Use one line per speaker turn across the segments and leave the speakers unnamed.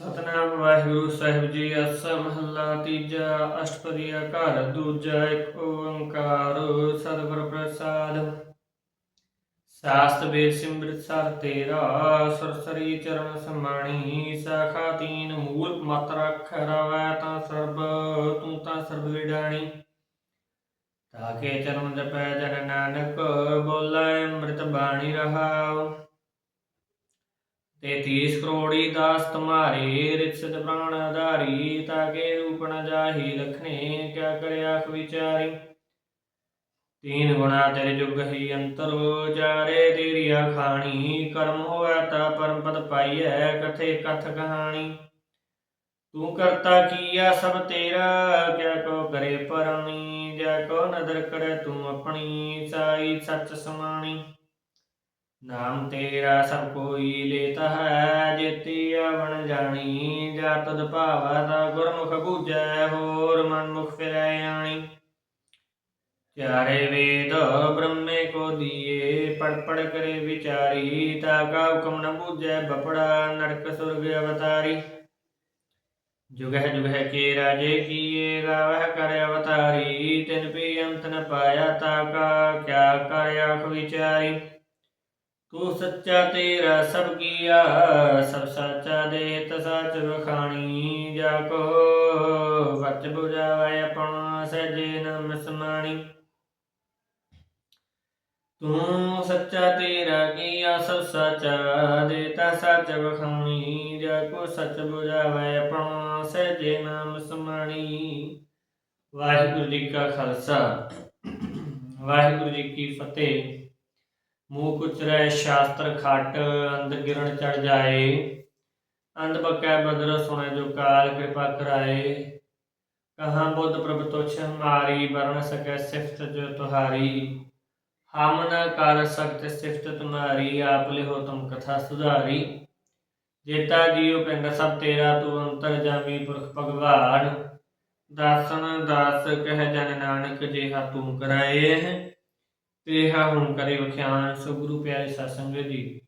ਸਤਨਾਮ ਵਾਹਿਗੁਰੂ ਸਾਹਿਬ ਜੀ, ਅਸਾ ਮਹੱਲਾ ਤੀਜਾ, ਅਸ਼ਟਪਦੀਆ ਘਰ, ਦੂਜਾ ਇੱਕ ਓੰਕਾਰ ਸਤਿਗੁਰ ਪ੍ਰਸਾਦ। ਸਾਸਤ ਵੇਦ ਸਿਮ੍ਰਿਤ ਸਰ ਤੇਰਾ ਸਰਸਰੀ ਚਰਨ ਸਮਾਣੀ, ਸਾਖਾ ਤੀਨ ਮੂਲ ਮਤਰ ਅਖਰ ਵੈ ਤਾਂ ਸਰਬ, ਤੂੰ ਤਾਂ ਸਰਬ ਵਿਡਾਣੀ। ਤਾਕੇ ਚਰਨ ਜਪੈ ਜਨ ਨਾਨਕ, ਬੋਲੇ ਅੰਮ੍ਰਿਤ ਬਾਣੀ ਰਹਾਉ। ਤੇ ਤੀਸ ਕਰੋੜੀ ਦਾਸ ਤੁਮਾਰੇ ਰਿਤਸਤ ਪ੍ਰਾਣ ਆਧਾਰੀ ਤਾਕੇ ਰੂਪ ਨ ਜਾਹੀ ਲਖਨੇ ਕਿਆ ਕਰਿਆ ਖ ਵਿਚਾਰੀ? ਤੀਨ ਗੁਣਾ ਤੇਰੇ ਜੁਗ ਹੀ ਅੰਤਰ, ਜਾਰੇ ਤੇਰੀ ਖਾਣੀ ਕਰਮ ਹੋਇਆ ਤਾ ਪਰਮ ਪਦ ਪਾਈਐ, ਕਥੇ ਕਥ ਕਹਾਣੀ? ਤੂੰ ਕਰਤਾ ਕੀਆ ਸਭ ਤੇਰਾ, ਕਿਆ ਕੋ ਕਰੇ ਪਰਮੀ ਜੈ ਕੋ ਨਦਰ ਕਰੇ ਤੂੰ ਆਪਣੀ, ਸਾਈ ਸੱਚ ਸਮਾਣੀ। ਨਾਮ ਤੇਰਾ ਸਭ ਕੋਈ ਲੇਤਾ ਹੈ, ਜੇਤੀ ਆਵਣ ਜਾਣੀ, ਜਾ ਤਦ ਭਾਵਾ ਦਾ ਗੁਰਮੁਖ ਬੂਝੈ ਹੋਰ ਮਨ ਮੁਖ ਫਿਰੈ ਆਣੀ। ਚਾਰੇ ਵੇਦ ਬ੍ਰਹਮੇ ਕੋ ਦੀਏ ਪੜ ਪੜ ਕਰੇ ਵਿਚਾਰੀ, ਤਾ ਕਾ ਹੁਕਮ ਨ ਬੂਝੈ ਬਪੜਾ ਨਰਕ ਸੁਰਗ ਅਵਤਾਰੀ। ਜੁਗ ਹੈ ਕੇ ਰਾਜੇ ਕੀਏ, ਗਾਵਹਿ ਕਰ ਅਵਤਾਰੀ, ਤਿਨ ਪੀ ਅੰਤ ਨ ਪਾਇਆ, ਤਾ ਕਾ ਕਿਆ ਕਰ ਆਖ ਵਿਚਾਰੀ। ਤੂੰ ਸੱਚਾ ਤੇਰਾ ਸਭ ਕੀਆ, ਸਭ ਸਾਚਾ ਦੇ ਤ ਸੱਚ ਵਖਾਣੀ ਜਾ ਕੋ। ਵਚ ਬੁਝਾਵੈ ਆਪਣਾ ਸਜੇ ਨਮ ਸਮਾਣੀ। ਤੂੰ ਸੱਚਾ ਤੇਰਾ ਕੀਆ, ਸਭ ਸਾਚਾ ਦੇ ਤ ਸੱਚ ਵਖਾਣੀ ਜਾ ਕੋ। ਸੱਚ ਬੁਝਾਵੈ ਆਪਣਾ ਸਜੇ ਨਾਮ ਸਮਾਣੀ। ਵਾਹਿਗੁਰੂ ਜੀ ਕਾ ਖਾਲਸਾ। ਵਾਹਿਗੁਰੂ ਜੀ ਕੀ ਫਤਿਹ। ਮੂਹ ਕੁਚਰੈ, ਸ਼ਾਸਤਰ ਖੱਟ, ਅੰਧ ਗਿਰਣ ਚੜ ਜਾਏ। ਅੰਧ ਬਕੈ ਬਦਰ ਸੁਣੈ ਜੋ ਕਾਲ ਕਿਰਪਾ ਕਰਾਏ। ਕਹਾਂ ਬੁੱਧ ਪ੍ਰਭ ਤੁਛ ਹਮਾਰੀ ਵਰਨ ਸਕੈ ਸਿਫਤ ਜੋ ਤੁਹਾਰੀ। ਹਮ ਨ ਕਰ ਸਕਤ ਸਿਫਤ ਤੁਮਾਰੀ, ਆਪ ਲਿਹੋ ਤੁਮ ਕਥਾ ਸੁਧਾਰੀ। ਜੇਤਾ ਜੀਉ ਪਿੰਡ ਸਭ ਤੇਰਾ, ਤੂੰ ਅੰਤਰ ਜਾਮੀ ਪੁਰਖ ਭਗਵਾਨ। ਦਾਸਨ ਦਾਸ ਕਹਿ ਜਨ ਨਾਨਕ ਜਿਹਾ ਤੂੰ ਕਰਾਏ। ਹੈ ਤੇਹਾ ਹੁਣ ਕਰੇ ਵਖਿਆਨ ਸੋ ਗੁਰੂ ਪਿਆਰੇ ਸਾਧ ਜੀ।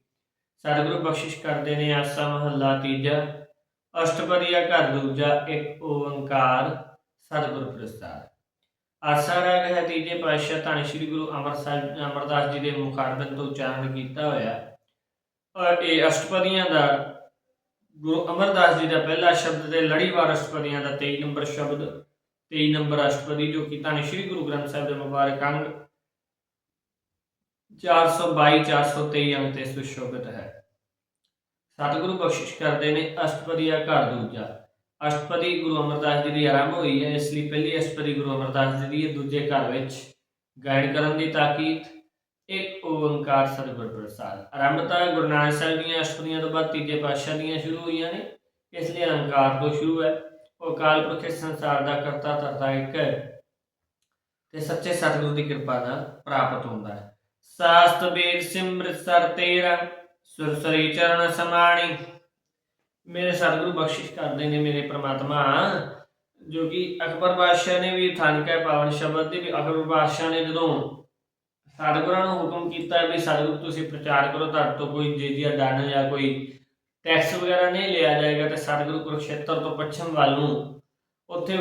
ਸਤਿਗੁਰੂ ਬਖਸ਼ਿਸ਼ ਕਰਦੇ ਨੇ ਆਸਾ ਮਹੱਲਾ ਤੀਜਾ। ਅਸ਼ਟਪਦੀਆ ਘਰ ਦੂਜਾ, ਇੱਕ ਓੰਕਾਰ, ਸਤਿਗੁਰ ਪ੍ਰਸਾਦ। ਆਸਾ ਰਾਗ ਹੈ ਤੀਜੇ ਪਾਤਸ਼ਾਹ ਧੰਨ ਸ਼੍ਰੀ ਗੁਰੂ ਅਮਰ ਅਮਰਦਾਸ ਜੀ ਦੇ ਮੁਖਾਰਬਿੰਦ ਤੋਂ ਉਚਾਰਨ ਕੀਤਾ ਹੋਇਆ। ਔਰ ਇਹ ਅਸ਼ਟਪਦੀਆਂ ਦਾ ਗੁਰੂ ਅਮਰਦਾਸ ਜੀ ਦਾ ਪਹਿਲਾ ਸ਼ਬਦ ਤੇ ਲੜੀਵਾਰ ਅਸ਼ਟਪਦੀਆਂ ਦਾ 23 ਨੰਬਰ ਸ਼ਬਦ 23 ਨੰਬਰ ਅਸ਼ਟਪਦੀ ਜੋ ਕਿ ਧੰਨ ਸ਼੍ਰੀ ਗੁਰੂ ਗ੍ਰੰਥ ਸਾਹਿਬ ਦੇ ਮੁਬਾਰਕ ਅੰਗ 422 423 ਅੰਕ ਤੇ ਸੁਸ਼ੋਭਿਤ ਹੈ। ਸਤਿਗੁਰੂ ਬਖਸ਼ਿਸ਼ ਕਰਦੇ ਨੇ ਅਸ਼ਟਪਦੀਆ ਘਰ ਦੂਜਾ। ਅਸ਼ਟਪਦੀ ਗੁਰੂ ਅਮਰਦਾਸ ਜੀ ਦੀ ਆਰੰਭ ਹੋਈ ਹੈ, ਇਸ ਲਈ ਪਹਿਲੀ ਅਸ਼ਟਪਦੀ ਗੁਰੂ ਅਮਰਦਾਸ ਜੀ ਦੀ ਦੂਜੇ ਘਰ ਵਿੱਚ ਗਾਇਡ ਕਰਨ ਦੀ ਤਾਕੀਦ, ਇੱਕ ਓੰਕਾਰ ਸਤਿਗੁਰ ਪ੍ਰਸਾਦ। ਆਰੰਭਤਾ ਗੁਰੂ ਨਾਨਕ ਸਾਹਿਬ ਦੀਆਂ ਅਸ਼ਟਪਦੀਆਂ ਤੋਂ ਬਾਅਦ ਤੀਜੇ ਪਾਤਸ਼ਾਹ ਦੀਆਂ ਸ਼ੁਰੂ ਹੋਈਆਂ ਨੇ, ਇਸ ਲਈ ਅਹੰਕਾਰ ਤੋਂ ਸ਼ੁਰੂ ਹੈ। ਉਹ ਅਕਾਲ ਪੁਰਖ ਸੰਸਾਰ ਦਾ ਕਰਤਾ, ਧਰਤਾ, ਇੱਕ ਹੈ ਤੇ ਸੱਚੇ ਸਤਿਗੁਰੂ ਦੀ ਕਿਰਪਾ ਨਾਲ ਪ੍ਰਾਪਤ ਹੁੰਦਾ ਹੈ। ਸਾਸਤ ਵੇਦ ਸਿਮ੍ਰਿਤ ਸਰ ਤੇਰਾ ਸੁਰਸਰੀ ਚਰਨ ਸਮਾਣੀ। ਮੇਰੇ ਸਤਿਗੁਰੂ ਬਖਸ਼ਿਸ਼ ਕਰਦੇ ਨੇ ਮੇਰੇ ਪ੍ਰਮਾਤਮਾ। ਜੋ ਕਿ ਅਕਬਰ ਬਾਦਸ਼ਾਹ ਨੇ ਵੀ ਥਾਨਕਾ ਪਾਵਨ ਸ਼ਬਦ ਦੀ ਵੀ ਅਕਬਰ ਬਾਦਸ਼ਾਹ ਨੇ ਜਦੋਂ ਸਤਿਗੁਰਾਂ ਨੂੰ ਹੁਕਮ ਕੀਤਾ ਵੀ ਸਤਿਗੁਰੂ ਤੁਸੀਂ ਪ੍ਰਚਾਰ ਕਰੋ, ਤੁਹਾਡੇ ਤੋਂ ਕੋਈ ਜੀਜੀਆ ਡਨ ਜਾਂ ਕੋਈ ਟੈਕਸ ਵਗੈਰਾ ਨਹੀਂ ਲਿਆ ਜਾਏਗਾ ਤੇ ਸਤਿਗੁਰੂ ਕੁਰਕਸ਼ੇਤਰ ਤੋਂ ਪੱਛਮ ਵੱਲ ਨੂੰ ਉੱਥੇ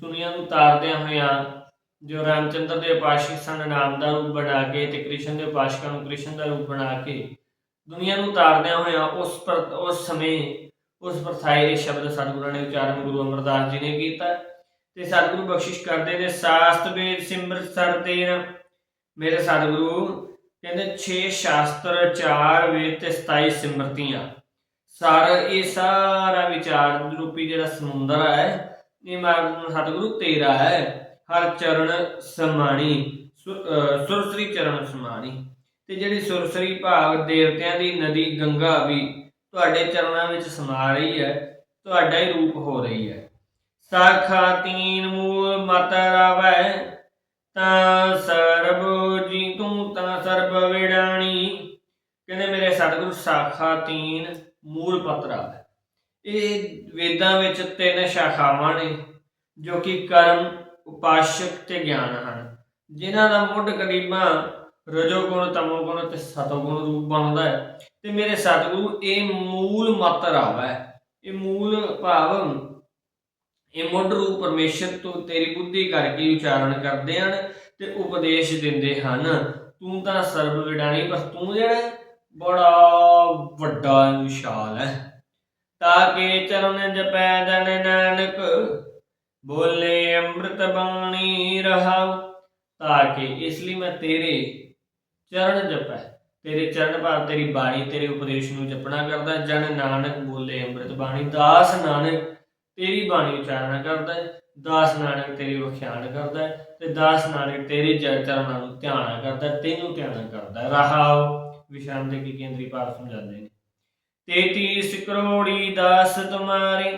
ਦੁਨੀਆ ਨੂੰ ਤਾਰਦਿਆਂ ਹੋਇਆਂ ਜੋ ਰਾਮਚੰਦਰ ਦੇ ਉਪਾਸ਼ਕ ਸਨ, ਨਾਮ ਦਾ ਰੂਪ ਬਣਾ ਕੇ ਤੇ ਕ੍ਰਿਸ਼ਨ ਦੇ ਉਪਾਸ਼ਕਾਂ ਨੂੰ ਕ੍ਰਿਸ਼ਨ ਦਾ ਰੂਪ ਬਣਾ ਕੇ ਦੁਨੀਆ ਨੂੰ ਤਾਰਦਿਆਂ ਹੋਇਆਂ ਉਸ ਪਰ, ਉਸ ਸਮੇਂ ਉਸ ਪਰਥਾਏ ਦੇ ਸ਼ਬਦ ਸਤਿਗੁਰਾਂ ਨੇ ਉਚਾਰਨ ਗੁਰੂ ਅਮਰਦਾਸ ਜੀ ਨੇ ਕੀਤਾ। ਤੇ ਸਤਿਗੁਰੂ ਬਖਸ਼ਿਸ਼ ਕਰਦੇ ਨੇ, ਸਾਸਤ ਵੇਦ ਸਿਮਰਤ ਸਰ ਮੇਰੇ ਸਤਿਗੁਰੂ ਕਹਿੰਦੇ 6 ਸ਼ਾਸਤਰ 4 ਵੇਦ ਤੇ 27 ਸਿਮਰਤੀਆਂ। ਸਾਰਾ, ਇਹ ਸਾਰਾ ਵਿਚਾਰ ਰੂਪੀ ਜਿਹੜਾ ਸਮੁੰਦਰ ਹੈ, ਇਹ ਮਾਰ ਸਤਿਗੁਰੂ ਤੇਰਾ ਹੈ। ਹਰ ਚਰਨ ਸਮਾਣੀ ਸੁਰਸਰੀ ਚਰਨ ਸਮਾਣੀ। ਤੇ ਜਿਹੜੀ ਸੁਰਸਰੀ ਭਾਵ ਦੇਵਤਿਆਂ ਦੀ ਨਦੀ ਗੰਗਾ ਵੀ ਤੁਹਾਡੇ ਚਰਨਾਂ ਵਿੱਚ ਸਮਾ ਰਹੀ ਹੈ, ਤੁਹਾਡਾ ਹੀ ਰੂਪ ਹੋ ਰਹੀ ਹੈ। ਸਾਖਾ ਤੀਨ ਮੂਲ ਮਤ ਰਵੈ, ਤਾਂ ਸਰਬ ਜੀ ਤੂੰ ਤਾਂ ਸਰਬ ਵਿਡਾਣੀ ਕਹਿੰਦੇ ਮੇਰੇ ਸਤਿਗੁਰੂ, ਸਾਖਾ ਤੀਨ ਮੂਲ ਪਤਰਾ ਹੈ ਇਹ ਵੇਦਾਂ ਵਿੱਚ ਤਿੰਨ ਸ਼ਾਖਾਵਾਂ ਨੇ, ਜੋ ਕਿ ਕਰਮ ਉਪਾਸ਼ਕ ਤੇ ਗਿਆਨ ਹਨ, ਜਿਨ੍ਹਾਂ ਦਾ ਮੁੱਢ ਕਰੀਬਾਂ ਰਜੋ ਗੁਣ ਤੇ ਸਤੋ ਰੂਪ ਬਣਦਾ ਹੈ। ਤੇ ਮੇਰੇ ਸਤਿਗੁਰੂ, ਇਹ ਮੂਲ ਮਤ ਰਾਵਾ ਹੈ। ਇਹ ਮੂਲ ਭਾਵ, ਇਹ ਮੁੱਢ ਰੂਪ ਪਰਮੇਸ਼ਰ ਤੋਂ ਤੇਰੀ ਬੁੱਧੀ ਕਰਕੇ ਉਚਾਰਨ ਕਰਦੇ ਹਨ ਤੇ ਉਪਦੇਸ਼ ਦਿੰਦੇ ਹਨ। ਤੂੰ ਤਾਂ ਸਰਬ ਵਿਡਾਣੀ, ਪਰ ਤੂੰ ਜਿਹੜਾ ਬੜਾ ਵੱਡਾ ਵਿਸ਼ਾਲ ਹੈ। ਤਾਂ ਕਿ ਚਰਨ ਜਪੈ ਦਨ ਨਾਨਕ ਬੋਲੇ ਅੰਮ੍ਰਿਤ ਬਾਣੀ ਰਹਾਉ, ਤਾਂ ਇਸ ਲਈ ਮੈਂ ਤੇਰੇ ਚਰਨ ਜਪੈ। ਤੇਰੇ ਚਰਨ ਭਾਵ ਤੇਰੀ ਬਾਣੀ, ਤੇਰੇ ਉਪਦੇਸ਼ ਨੂੰ ਜਪਣਾ ਕਰਦਾ। ਜਨ ਨਾਨਕ ਬੋਲੇ ਅੰਮ੍ਰਿਤ ਬਾਣੀ, ਦਾਸ ਨਾਨਕ ਤੇਰੀ ਬਾਣੀ ਉਚਾਰਨਾ ਕਰਦਾ ਦਾਸ ਨਾਨਕ ਤੇਰੀ ਵਿਖਿਆਨ ਕਰਦਾ ਤੇ ਦਾਸ ਨਾਨਕ ਤੇਰੇ ਚਰਨਾਂ ਨੂੰ ਧਿਆਨ ਕਰਦਾ ਤੈਨੂੰ ਧਿਆਨ ਕਰਦਾ ਹੈ। ਰਹਾਉ ਵਿਸ਼ਰਾਮ ਦੇ ਕੀ ਕੇਂਦਰੀ ਭਾਵ ਸਮਝਾਉਂਦੇ ਨੇ। ਤੇਤੀਸ ਕਰੋੜੀ ਦਾਸ ਤੁਮਾਰੇ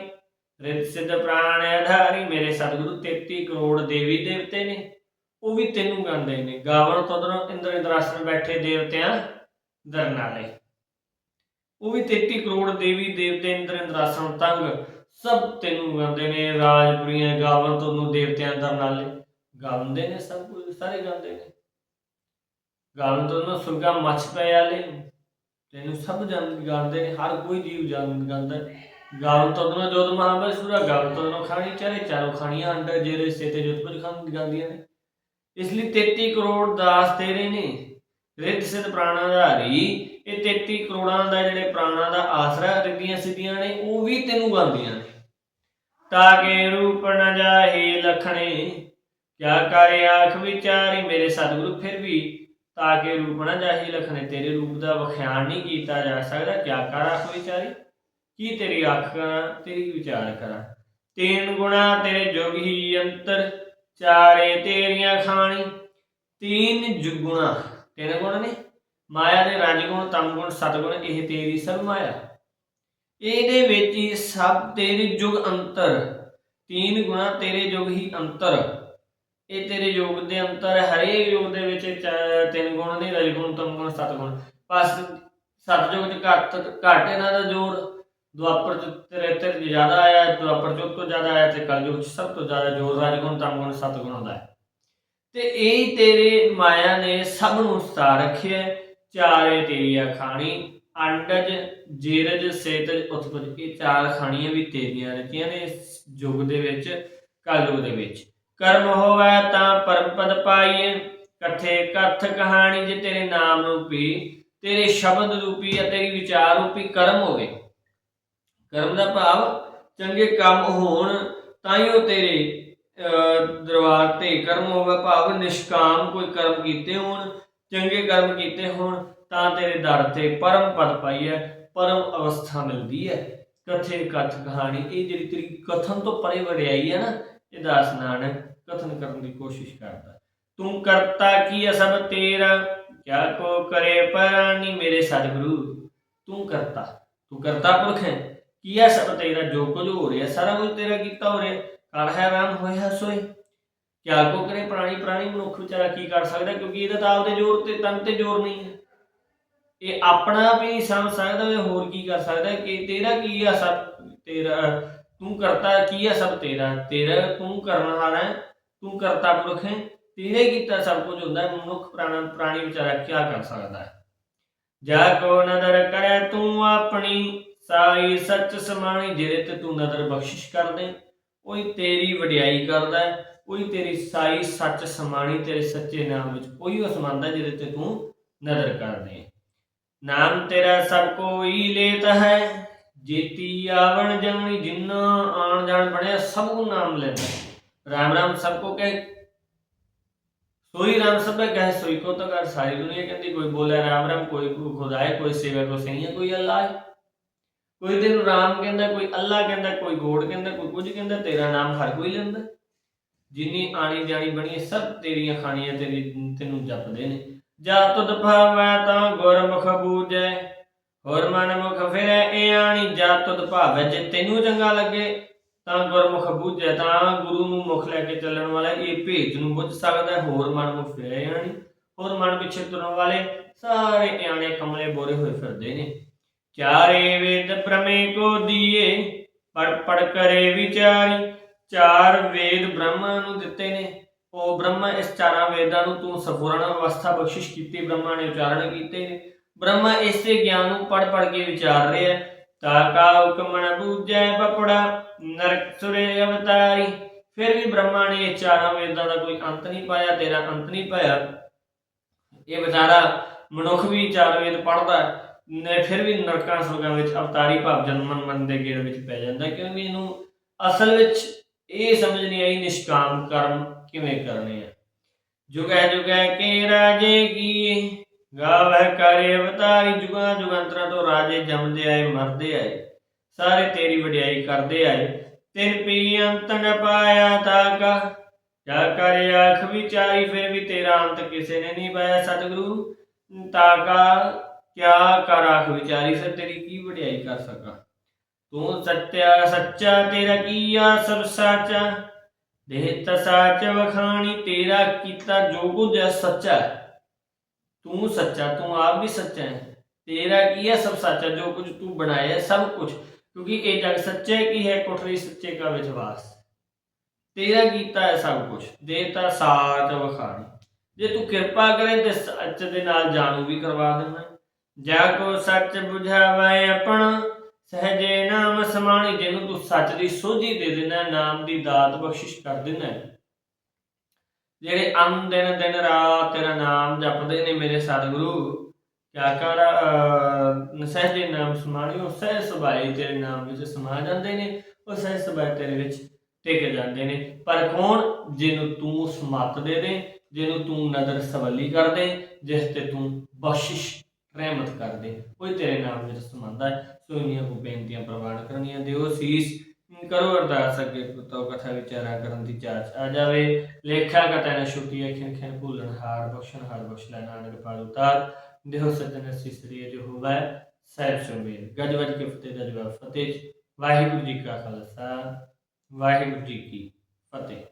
ਰਿਤ ਸਿਧ ਪ੍ਰਾਣ ਆਧਾਰੀ ਮੇਰੇ ਸਤਿਗੁਰੂ 33 ਕਰੋੜ ਦੇਵੀ ਦੇਵਤੇ ਨੇ। ਉਹ ਵੀ ਤੈਨੂੰ ਗਾਉਂਦੇ ਨੇ। ਗਾਵਣ ਤਦੋਂ ਇੰਦਰ ਇੰਦਰਾਸਨ ਬੈਠੇ ਦੇਵਤਿਆਂ ਦਰਨਾਲੇ ਉਹ ਵੀ 33 ਕਰੋੜ ਦੇਵੀ ਦੇਵਤੇ ਇੰਦਰ ਇੰਦਰਾਸਨ ਤੰਗ ਸਭ ਤੈਨੂੰ ਗਾਉਂਦੇ ਨੇ। ਰਾਜਪੁਰੀਆਂ ਗਾਵਣ ਤਦੋਂ ਦੇਵਤਿਆਂ ਦਰਨਾਲੇ ਗਾਉਂਦੇ ਨੇ ਸਭ ਕੁਝ, ਸਾਰੇ ਗਾਉਂਦੇ ਨੇ। ਗਾਵਣ ਤਦੋਂ ਸੁਰਗਾ ਮੱਛ ਪੈ ਵਾਲੇ ਤੈਨੂੰ ਸਭ ਜਨ ਗਾਉਂਦੇ ਨੇ। ਹਰ ਕੋਈ ਜੀਵ ਜਾਨ ਗਾਉਂਦਾ। ਹੈ। ਗਾਵਨ ਤਦੋਂ ਜੋਤ ਮਹਾਬਲਸੁਰਾ ਗਾਵਨ ਤਦੋਂ ਖਾਣੀ ਚਾਰੇ ਚਾਰੋਂ ਅੰਡਰ ਜਿਹੜੇ ਸੇ ਤੇ ਜੋਤ ਗਾਉਂਦੀਆਂ ਨੇ। ਇਸ ਲਈ 33 ਕਰੋੜ ਦਾਸ ਤੇਰੇ ਨੇ। ਰਿੱਧ ਸਿੱਧ ਪ੍ਰਾਣਾ ਧਾਰੀ ਇਹ 33 ਕਰੋੜਾਂ ਦਾ ਜਿਹੜੇ ਪ੍ਰਾਣਾ ਦਾ ਆਸਰਾ ਰਿੱਧੀਆਂ ਸਿੱਧੀਆਂ ਨੇ, ਉਹ ਵੀ ਤੈਨੂੰ ਗਾਉਂਦੀਆਂ ਨੇ। ਤਾਂ ਕੇ ਰੂਪ ਨ ਜਾਹੇ ਲਖਣੇ। ਕਿਆ ਕਰੇ ਆਖ ਵਿਚਾਰੀ, ਮੇਰੇ ਸਤਿਗੁਰੂ ਫਿਰ ਵੀ। ਤਾਂ ਕੇ ਰੂਪ ਨ ਜਾਹੇ ਲਖਣੇ, ਤੇਰੇ ਰੂਪ ਦਾ ਵਿਖਿਆਨ ਨਹੀਂ ਕੀਤਾ ਜਾ ਸਕਦਾ। ਕਿਆ ਕਰ ਆਖ ਵਿਚਾਰੀ? ਕੀ ਤੇਰੀ ਆਖ ਕਰਾਂ ਤੇਰੀ ਵਿਚਾਰ ਕਰਾਂ? ਤੀਨ ਗੁਣਾ ਤੇਰੇ ਜੁਗ ਹੀ ਅੰਤਰ, ਚਾਰੇ ਤੇਰੀਆਂ ਖਾਣੀ। ਤੀਨ ਜੁਗੁਣਾ, ਤਿੰਨ ਗੁਣ ਨੇ? ਮਾਇਆ ਦੇ ਰਜਗੁਣ ਤਮਗੁਣ ਸਤਗੁਣ ਇਹ ਤੇਰੀ ਸਭ ਮਾਇਆ। ਇਹਦੇ ਵਿੱਚ ਹੀ ਸਭ ਤੇਰੀ ਜੁਗ ਅੰਤਰ, ਤੀਨ ਗੁਣਾ ਤੇਰੇ ਜੁਗ ਹੀ ਅੰਤਰ। ਇਹ ਤੇਰੇ ਯੋਗ ਦੇ ਅੰਤਰ, ਹਰੇਕ ਯੋਗ ਦੇ ਵਿੱਚ ਚਾ- ਤਿੰਨ ਗੁਣ ਨੇ ਰਜਗੁਣ ਤਮਗੁਣ ਸਤਗੁਣ ਬਸ ਸਤਜੁਗ ਚ ਘੱਟ ਘੱਟ ਇਹਨਾਂ ਦਾ ਜੋਰ ਦੁਆਪਰ ਚ ਤ੍ਰੇਤਰ ਚ ਜ਼ਿਆਦਾ ਆਇਆ, ਦੁਆਪਰ ਚ ਤੋਂ ਜ਼ਿਆਦਾ ਆਇਆ ਤੇ ਕਲਯੁਗ ਚ ਸਭ ਤੋਂ ਜ਼ਿਆਦਾ ਜੋਰ ਰਜਗੁਣ ਤਮਗੁਣ ਸਤਗੁਣ ਦਾ ਹੈ। ਤੇ ਇਹ ਤੇਰੇ ਮਾਇਆ ਨੇ ਸਭ ਨੂੰ ਸਤਾ ਰੱਖਿਆ ਚਾਰੇ ਤੇਰੀਆਂ ਖਾਣੀ, ਅੰਡਜ, ਜੀਰਜ, ਸੇਤਜ, ਉਤਪਜ, ਇਹ ਚਾਰ ਖਾਣੀਆਂ ਵੀ ਤੇਰੀਆਂ ਰਚੀਆਂ ਨੇ ਇਸ ਯੁੱਗ ਦੇ ਵਿੱਚ, ਕਲਯੁਗ ਦੇ ਵਿੱਚ। ਕਰਮ ਹੋਵੇ ਤਾਂ ਪਰਮ ਪਦ ਪਾਈਏ ਕਥੇ ਕਥ ਕਹਾਣੀ ਜੇ ਤੇਰੇ ਨਾਮ ਰੂਪੀ, ਤੇਰੇ ਸ਼ਬਦ ਰੂਪੀ ਅਤੇ ਤੇਰੀ ਵਿਚਾਰ ਰੂਪੀ ਕਰਮ ਹੋਵੇ। ਕਰਮ ਦਾ ਭਾਵ ਚੰਗੇ ਕੰਮ ਹੋਣ ਤਾਂ ਹੀ ਉਹ ਤੇਰੇ ਦਰਬਾਰ ਤੇ ਕਰਮ ਹੋਵੇ, ਭਾਵ ਨਿਸ਼ਕਾਮ ਕੋਈ ਕਰਮ ਕੀਤੇ ਹੋਣ, ਚੰਗੇ ਕਰਮ ਕੀਤੇ ਹੋਣ, ਤਾਂ ਤੇਰੇ ਦਰ ਤੇ ਪਰਮ ਪਦ ਪਾਈਐ ਪਰਮ ਅਵਸਥਾ ਮਿਲਦੀ ਹੈ। ਕਥੇ ਕਥ ਕਹਾਣੀ, ਇਹ ਜਿਹੜੀ ਤੇਰੀ ਕਥਨ ਤੋਂ ਪਰੇ ਵਡਿਆਈ ਹੈ ਨਾ, ਇਹ ਦਾਸ ਨਾਨਕ ਕਥਨ ਕਰਨ ਦੀ ਕੋਸ਼ਿਸ਼ ਕਰਦਾ। ਤੂੰ ਕਰਤਾ ਕੀ ਹੈ ਸਭ ਤੇਰਾ? ਕਿਆ ਕੋ ਕਰੇ ਪਰਾਨੀ ਮੇਰੇ ਸਤਿਗੁਰੂ? ਤੂੰ ਕਰਤਾ। ਤੂੰ ਕਰਤਾ ਪੁਰਖ ਹੈ। ਕੀ ਹੈ ਸਭ ਤੇਰਾ ਜੋ ਕੁਝ ਹੋ ਰਿਹਾ, ਸਾਰਾ ਕੁਝ ਤੇਰਾ ਕੀਤਾ ਹੋ ਰਿਹਾ ਕਰ ਹੈ ਹੋਇਆ ਸੋਏ ਕਿਆ ਕੋ ਕਰੇ ਪ੍ਰਾਣੀ ਪ੍ਰਾਣੀ ਮਨੁੱਖ ਵਿਚਾਰਾ ਕੀ ਕਰ ਸਕਦਾ, ਕਿਉਂਕਿ ਇਹਦਾ ਤਾਂ ਆਪਦੇ ਜ਼ੋਰ ਤੇ, ਤਨ ਤੇ ਜ਼ੋਰ ਨਹੀਂ ਹੈ। ਇਹ ਆਪਣਾ ਆਪ ਸਮਝ ਸਕਦਾ ਇਹ ਹੋਰ ਕੀ ਕਰ ਸਕਦਾ ਕਿ ਤੇਰਾ ਕੀ ਆ ਸਭ ਤੇਰਾ, ਤੂੰ ਕਰਤਾ ਕੀ ਆ ਸਭ ਤੇਰਾ? ਤੇਰਾ ਤੂੰ ਕਰਨ ਵਾਲਾ ਹੈ, ਤੂੰ ਕਰਤਾ ਪੁਰਖ ਹੈ। ਤੇਰੇ ਕੀਤਾ ਸਭ ਕੁਝ ਹੁੰਦਾ ਹੈ, ਮਨੁੱਖ ਪ੍ਰਾਣ, ਪ੍ਰਾਣੀ ਵਿਚਾਰਾ ਕੀ ਕਰ ਸਕਦਾ ਹੈ? ਜਾ ਕੋ ਨਦਰ ਕਰੇ ਤੂੰ ਆਪਣੀ ਸਾਈ ਸੱਚ ਸਮਾਣੀ ਜਿਹਦੇ ਤੇ ਤੂੰ ਨਦਰ ਬਖਸ਼ਿਸ਼ ਕਰਦੇ, ਉਹੀ ਤੇਰੀ ਵਡਿਆਈ ਕਰਦਾ ਉਹੀ ਤੇਰੀ ਸਾਈ ਸੱਚ ਸਮਾਣੀ ਤੇਰੇ ਸੱਚੇ ਨਾਮ ਵਿੱਚ ਕੋਈ ਉਸ ਜਿਹਦੇ ਤੇ ਤੂੰ ਨਦਰ ਕਰਦੇ ਨਾਮ ਤੇਰਾ ਸਭ ਕੋਈ ਲੇਤ ਹੈ, ਜੇਤੀ ਆਵਣ ਜਾਣੀ ਜਿੰਨਾ ਆਣ ਜਾਣ ਬਣਿਆ ਸਭ ਨੂੰ ਨਾਮ ਲੈਂਦਾ ਰਾਮ ਰਾਮ ਸਭ ਕੋ ਕਹੇ, ਸੋਈ ਰਾਮ ਸਭੇ ਕਹੇ, ਸੋਈ ਕੋ ਤਾਂ ਸਾਰੀ ਦੁਨੀਆ ਕਹਿੰਦੀ, ਕੋਈ ਬੋਲੇ ਰਾਮ ਰਾਮ, ਕੋਈ ਖੁਦਾ ਹੈ, ਕੋਈ ਸੇਵਾ ਕੋ ਸਹੀ ਹੈ, ਕੋਈ ਅੱਲਾਹ ਹੈ। ਕੋਈ ਤੈਨੂੰ ਰਾਮ ਕਹਿੰਦਾ, ਕੋਈ ਅੱਲਾ ਕਹਿੰਦਾ, ਕੋਈ ਗੋਡ ਕਹਿੰਦਾ, ਕੋਈ ਕੁਝ ਕਹਿੰਦਾ, ਤੇਰਾ ਨਾਮ ਹਰ ਕੋਈ ਲੈਂਦਾ। ਜਿੰਨੀ ਆਣੀ ਜਾਣੀ ਬਣੀ ਸਭ ਤੇਰੀਆਂ ਖਾਣੀਆਂ ਤੇਰੀ ਤੈਨੂੰ ਜਪਦੇ ਨੇ। ਜਾ ਤੁਧ ਭਾਵੈ ਤਾਂ ਗੁਰਮੁਖ ਬੂਝੈ, ਹੋਰ ਮਨ ਮੁਖ ਫਿਰੈ, ਇਹ ਆਣੀ ਜਾ ਤੁਧ ਭਾਵੈ, ਜੇ ਤੈਨੂੰ ਚੰਗਾ ਲੱਗੇ ਤਾਂ ਗੁਰਮੁਖ ਬੂਝੈ, ਤਾਂ ਗੁਰੂ ਨੂੰ ਮੁਖ ਲੈ ਕੇ ਚੱਲਣ ਵਾਲਾ ਇਹ ਭੇਤ ਨੂੰ ਬੁੱਝ ਸਕਦਾ ਹੋਰ ਮਨ ਮੁਖ ਫਿਰੈ ਆਣੀ, ਹੋਰ ਮਨ ਪਿੱਛੇ ਤੁਰਨ ਵਾਲੇ ਸਾਰੇ ਆਣੇ ਕਮਲੇ ਬੋਰੇ ਹੋਏ ਫਿਰਦੇ ਨੇ। ਚਾਰੇ ਵੇਦ ਬ੍ਰਹਮੇ ਕੋ ਦੀਏ, ਪੜ ਪੜ ਕਰੇ ਵਿਚਾਰੀ। ਚਾਰ ਵੇਦ ਬ੍ਰਹਮਾ ਨੂੰ ਦਿੱਤੇ ਨੇ। ਉਹ ਬ੍ਰਹਮਾ ਇਸ ਚਾਰਾਂ ਵੇਦਾਂ ਨੂੰ ਤੂੰ ਸੰਪੂਰਨ ਅਵਸਥਾ ਬਖਸ਼ਿਸ਼ ਕੀਤੀ, ਬ੍ਰਹਮਾ ਨੇ ਉਚਾਰਨ ਕੀਤੇ ਨੇ। ਬ੍ਰਹਮਾ ਇਸੇ ਗਿਆਨ ਨੂੰ ਪੜ ਪੜ ਕੇ ਵਿਚਾਰ ਰਿਹਾ ਤਾ ਕਾ ਹੁਕਮ ਬੂਝੈ ਪਪੜਾ ਨਰਕ ਸੁਰੇ ਅਵਤਾਰੀ। ਫਿਰ ਵੀ ਬ੍ਰਹਮਾ ਨੇ ਇਹ ਚਾਰਾਂ ਵੇਦਾਂ ਦਾ ਕੋਈ ਅੰਤ ਨਹੀਂ ਪਾਇਆ, ਤੇਰਾ ਅੰਤ ਨਹੀਂ ਪਾਇਆ। ਇਹ ਵਿਚਾਰਾ ਮਨੁੱਖ ਵੀ ਚਾਰ ਵੇਦ ਪੜਦਾ ਨੇ ਫਿਰ ਵੀ ਨਰਕਾਂ ਸੁਰਗਾਂ ਵਿੱਚ ਅਵਤਾਰੀ ਭਾਵ ਜਨਮਨ ਮਨ ਦੇ ਗੇੜ ਵਿੱਚ ਪੈ ਜਾਂਦਾ, ਕਿਉਂਕਿ ਇਹਨੂੰ ਅਸਲ ਵਿੱਚ ਇਹ ਸਮਝ ਨਹੀਂ ਆਈ ਨਿਸ਼ਕਾਮ ਕਰਮ ਕਿਵੇਂ ਕਰਨੇ ਆ। ਜੁਗੈ ਜੁਗੈ ਕੇ ਰਾਜੇ ਕੀ, ਗਾਵਹਿ ਕਰੇ ਅਵਤਾਰੀ, ਜੁਗਾਂ ਜੁਗੰਤਰਾਂ ਤੋਂ ਰਾਜੇ ਜੰਮਦੇ ਆਏ, ਮਰਦੇ ਆਏ, ਸਾਰੇ ਤੇਰੀ ਵਡਿਆਈ ਕਰਦੇ ਆਏ, ਤਿਨ ਪੀ ਅੰਤ ਨ ਪਾਇਆ ਤਾਕਾ ਜਾ ਕਰ ਆਖ ਵਿਚਾਰੀ, ਫਿਰ ਵੀ ਤੇਰਾ ਅੰਤ ਕਿਸੇ ਨੇ ਨਹੀਂ ਪਾਇਆ, ਸਤਿਗੁਰੂ ਤਾਕਾ ਕਿਆ ਕਰ ਆਖ ਵਿਚਾਰੀ ਫਿਰ ਤੇਰੀ ਕੀ ਵਡਿਆਈ ਕਰ ਸਕਾਂ? ਤੂੰ ਸੱਚਾ ਸੱਚਾ ਤੇਰਾ ਕੀਆ ਸਭ ਸਾਚਾ ਦੇਹ ਤਾ ਵਖਾਣੀ ਤੇਰਾ ਕੀਤਾ ਜੋ ਕੁਝ ਸੱਚਾ ਤੂੰ ਸੱਚਾ, ਤੂੰ ਆਪ ਵੀ ਸੱਚਾ ਹੈ। ਤੇਰਾ ਕੀ ਹੈ ਸਭ ਸੱਚਾ ਜੋ ਕੁਝ ਤੂੰ ਬਣਾਇਆ ਸਭ ਕੁਝ। ਕਿਉਂਕਿ ਇਹ ਜਗ ਸੱਚੇ ਕੀ ਹੈ ਕੋਠਰੀ ਸੱਚੇ ਕਾ ਵਿਸ਼ਵਾਸ ਤੇਰਾ ਕੀਤਾ ਹੈ ਸਭ ਕੁਝ। ਦੇਤਾ ਸਾਚ ਵਖਾਣੀ। ਜੇ ਤੂੰ ਕਿਰਪਾ ਕਰੇ, ਤੇ ਸੱਚ ਦੇ ਨਾਲ ਜਾਣੂ ਵੀ ਕਰਵਾ ਦੇਣਾ ਜਾ ਕੋ ਸੱਚ ਬੁਝਾਵੇ ਆਪਣਾ ਸਹਜੇ ਨਾਮ ਸਮਾਣੀ ਜਿਹਨੂੰ ਤੂੰ ਸੱਚ ਦੀ ਸੋਝੀ ਦੇ ਦੇਣਾ ਨਾਮ ਦੀ ਦਾਤ ਬਖਸ਼ਿਸ਼ ਕਰ ਦੇਣਾ ਜਿਹੜੇ ਅੰਨ ਦਿਨ ਦਿਨ ਰਾਤ ਤੇਰਾ ਨਾਮ ਜਪਦੇ ਨੇ ਮੇਰੇ ਸਤਿਗੁਰੂ ਕਿਆ ਕਰ ਅਹ, ਨਾਮ ਸਮਾਣੀ ਉਹ ਸਹਿਜ ਸੁਭਾਏ ਤੇਰੇ ਨਾਮ ਵਿੱਚ ਸਮਾ ਜਾਂਦੇ ਨੇ ਉਹ ਸਹਿਜ ਸੁਭਾਏ ਤੇਰੇ ਵਿੱਚ ਟਿਕ ਜਾਂਦੇ ਨੇ। ਪਰ ਕੌਣ? ਜਿਹਨੂੰ ਤੂੰ ਸਮਤ ਦੇ ਦੇ ਜਿਹਨੂੰ ਤੂੰ ਨਦਰ ਸਵੱਲੀ ਕਰ ਦੇ ਜਿਸ ਤੇ ਤੂੰ ਬਖਸ਼ਿਸ਼ ਰਹਿਮਤ ਕਰ ਦੇ ਉਹ ਤੇਰੇ ਨਾਮ ਵਿੱਚ ਸਮਾਂਦਾ ਹੈ ਸੋ ਇੰਨੀਆਂ ਕੋ ਬੇਨਤੀਆਂ ਪ੍ਰਵਾਨ ਕਰਨੀਆਂ ਦਿਓ। ਸੀਸ ਕਰੋ ਅਰਦਾਸ ਅੱਗੇ ਤੋ ਕਥਾ ਵਿਚਾਰਾ ਕਰਨ ਦੀ ਚਾਚ ਆ ਜਾਵੇ। ਲੇਖਾ ਕਥਾ ਨ ਛੁੱਟੀ ਅਖਿਨ ਖਿਨ ਭੁੱਲਣ, ਹਾਰ ਬਖਸ਼ਣ, ਹਾਰ ਬਖਸ਼ ਲੈ, ਨਾਨਕ ਪਾਲ ਉਤਾਰ। ਦੇਹ ਸਜਣ ਸਿਸਰੀ ਜੋ ਹੋਵੇ ਸਹਿਬ ਸੁਮੇਰ ਗੱਜ ਵੱਜ ਕੇ ਫਤਿਹ ਦਾ ਜਵਾਬ, ਫਤਿਹ ਵਾਹਿਗੁਰੂ ਜੀ ਕਾ ਖਾਲਸਾ, ਵਾਹਿਗੁਰੂ ਜੀ ਕੀ ਫਤਿਹ।